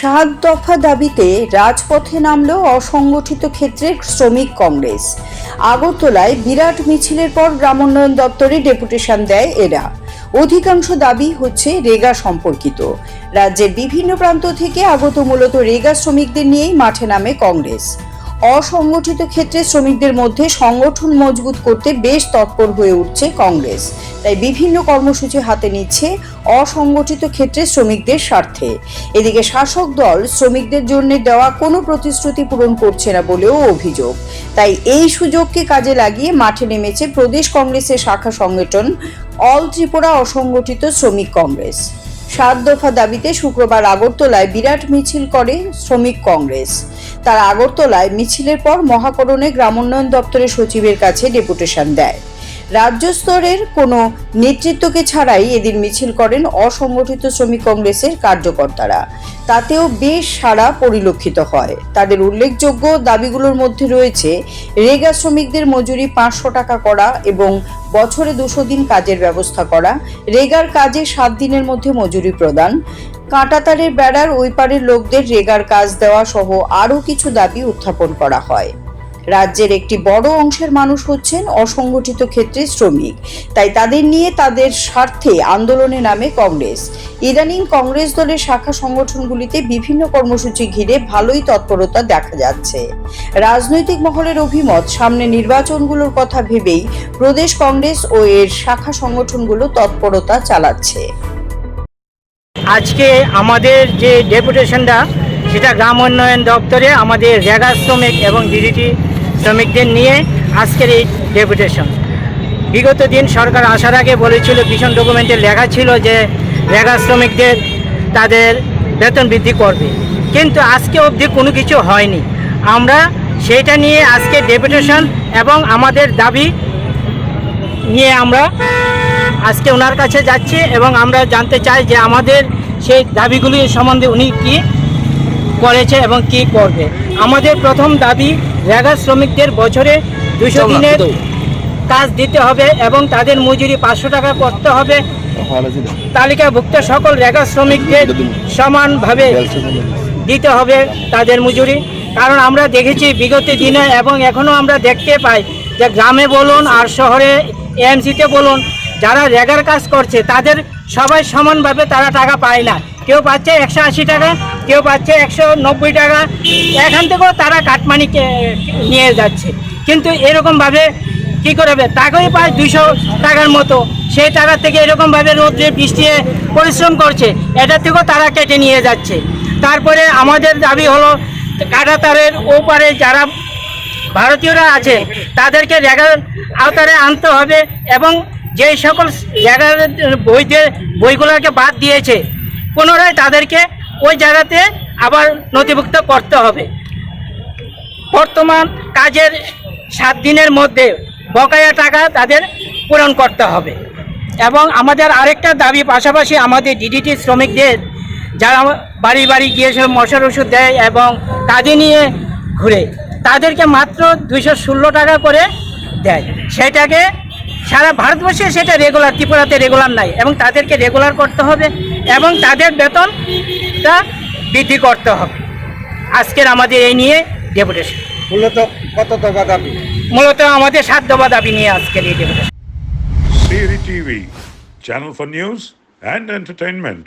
সাত দফা দাবিতে রাজপথে নামল অসংগঠিত ক্ষেত্রের শ্রমিক কংগ্রেস। আগরতলায় বিরাট মিছিলের পর গ্রামোন্নয়ন দপ্তরে ডেপুটেশন দেয় এরা। অধিকাংশ দাবি হচ্ছে রেগা সম্পর্কিত। রাজ্যের বিভিন্ন প্রান্ত থেকে আগত মূলত রেগা শ্রমিকদের নিয়েই মাঠে নামে কংগ্রেস। অসংগঠিত ক্ষেত্রে শ্রমিকদের মধ্যে সংগঠন মজবুত করতে বেশ তৎপর হয়ে উঠছে কংগ্রেস। তাই বিভিন্ন কর্মসূচি হাতে নিচ্ছে অসংগঠিত ক্ষেত্রে শ্রমিকদের স্বার্থে। এদিকে শাসক দল শ্রমিকদের জন্য দেওয়া কোনো প্রতিশ্রুতি পূরণ করছে না বলেও অভিযোগ। তাই এই সুযোগকে কাজে লাগিয়ে মাঠে নেমেছে প্রদেশ কংগ্রেসের শাখা সংগঠন অল ত্রিপুরা অসংগঠিত শ্রমিক কংগ্রেস। সাত দফা দাবিতে শুক্রবার আগরতলায় বিরাট মিছিল করে শ্রমিক কংগ্রেস। তারা আগরতলায় মিছিলের পর মহাকরণে গ্রামোন্নয়ন দপ্তরের সচিবের কাছে ডেপুটেশন দেয়। রাজ্য স্তরের কোনো নেতৃত্বকে ছাড়াই এদিন মিছিল করেন অসংগঠিত শ্রমিক কংগ্রেসের কার্যকর্তারা। তাতেও বেশ সাড়া পরিলক্ষিত হয়। তাদের উল্লেখযোগ্য দাবিগুলোর মধ্যে রয়েছে রেগা শ্রমিকদের মজুরি পাঁচশো টাকা করা এবং বছরে দুশো দিন কাজের ব্যবস্থা করা, রেগার কাজে সাত দিনের মধ্যে মজুরি প্রদান কাঁটাতারের বেড়ার ওই পারের লোকদের রেগার কাজ দেওয়া সহ আরও কিছু দাবি উত্থাপন করা হয়। রাজ্যের একটি বড় অংশের মানুষ হচ্ছেন অসংগঠিত ক্ষেত্রে শ্রমিক। তাই তাদের নিয়ে তাদের স্বার্থে আন্দোলনে নামে কংগ্রেস। ইদানিং কংগ্রেস দলের শাখা সংগঠনগুলিতে বিভিন্ন কর্মসূচি ঘিরে ভালোই তৎপরতা দেখা যাচ্ছে। রাজনৈতিক মহলের অভিমত, সামনে নির্বাচনগুলোর কথা ভেবেই প্রদেশ কংগ্রেস ও এর শাখা সংগঠনগুলো তৎপরতা চালাচ্ছে। আজকে আমাদের যে ডেপুটেশনটা, সেটা গ্রাম উন্নয়ন দপ্তরে আমাদের রেগা শ্রমিক এবং ডিডিটি শ্রমিকদের নিয়ে আজকের এই ডেপুটেশন। বিগত দিন সরকার আসার আগে বলেছিল, ভীষণ ডকুমেন্টে লেখা ছিল যে রেগা শ্রমিকদের তাদের বেতন বৃদ্ধি করবে। কিন্তু আজকে অবধি কোনো কিছু হয়নি। আমরা সেইটা নিয়ে আজকে ডেপুটেশন এবং আমাদের দাবি নিয়ে আমরা আজকে ওনার কাছে যাচ্ছি এবং আমরা জানতে চাই যে আমাদের সেই দাবিগুলি সম্বন্ধে উনি কি করেছে এবং কি করবে? আমাদের প্রথম দাবি রেগা শ্রমিকদের বছরে দুশো দিনের কাজ দিতে হবে এবং তাদের মজুরি পাঁচশো টাকা করতে হবে। তালিকাভুক্ত সকল রেগা শ্রমিকদের সমানভাবে দিতে হবে তাদের মজুরি। কারণ আমরা দেখেছি বিগত দিনে এবং এখনও আমরা দেখতে পাই যে গ্রামে বলুন আর শহরে এএমসিতে বলুন যারা রেগার কাজ করছে, তাদের সবাই সমানভাবে তারা টাকা পায় না। কেউ পাচ্ছে একশো আশি টাকা, কেউ পাচ্ছে একশো নব্বই টাকা। এখান থেকেও তারা কাটমানি নিয়ে যাচ্ছে। কিন্তু এরকমভাবে কী করবে? টাকাই পায় দুশো টাকার মতো। সেই টাকা থেকে এরকমভাবে রোদ্রে বৃষ্টি পরিশ্রম করছে, এটা থেকেও তারা কেটে নিয়ে যাচ্ছে। তারপরে আমাদের দাবি হলো, কাটাতারের ওপারে যারা ভারতীয়রা আছে, তাদেরকে রেগার আওতারে আনতে হবে এবং যেই সকল জায়গার বইদের বইগুলোকে বাদ দিয়েছে, পুনরায় তাদেরকে ওই জায়গাতে আবার নথিভুক্ত করতে হবে। বর্তমান কাজের সাত দিনের মধ্যে বকেয়া টাকা তাদের পূরণ করতে হবে। এবং আমাদের আরেকটা দাবি পাশাপাশি আমাদের ডিডিটি শ্রমিকদের যারা বাড়ি বাড়ি গিয়ে সব মশার ওষুধ দেয় এবং কাজে নিয়ে ঘুরে, তাদেরকে মাত্র দুইশো ষোলো টাকা করে দেয়। সেটাকে সারা ভারতবর্ষে সেটা রেগুলার ত্রিপুরাতে রেগুলার নাই এবং তাদেরকে রেগুলার করতে হবে এবং তাদের বেতনটা বৃদ্ধি করতে হবে। আজকের আমাদের এই নিয়ে ডেপুটেশন মূলত কত দফা দাবি? মূলত আমাদের সাত দফা দাবি নিয়ে আজকের এই deputation TV, channel for news and entertainment.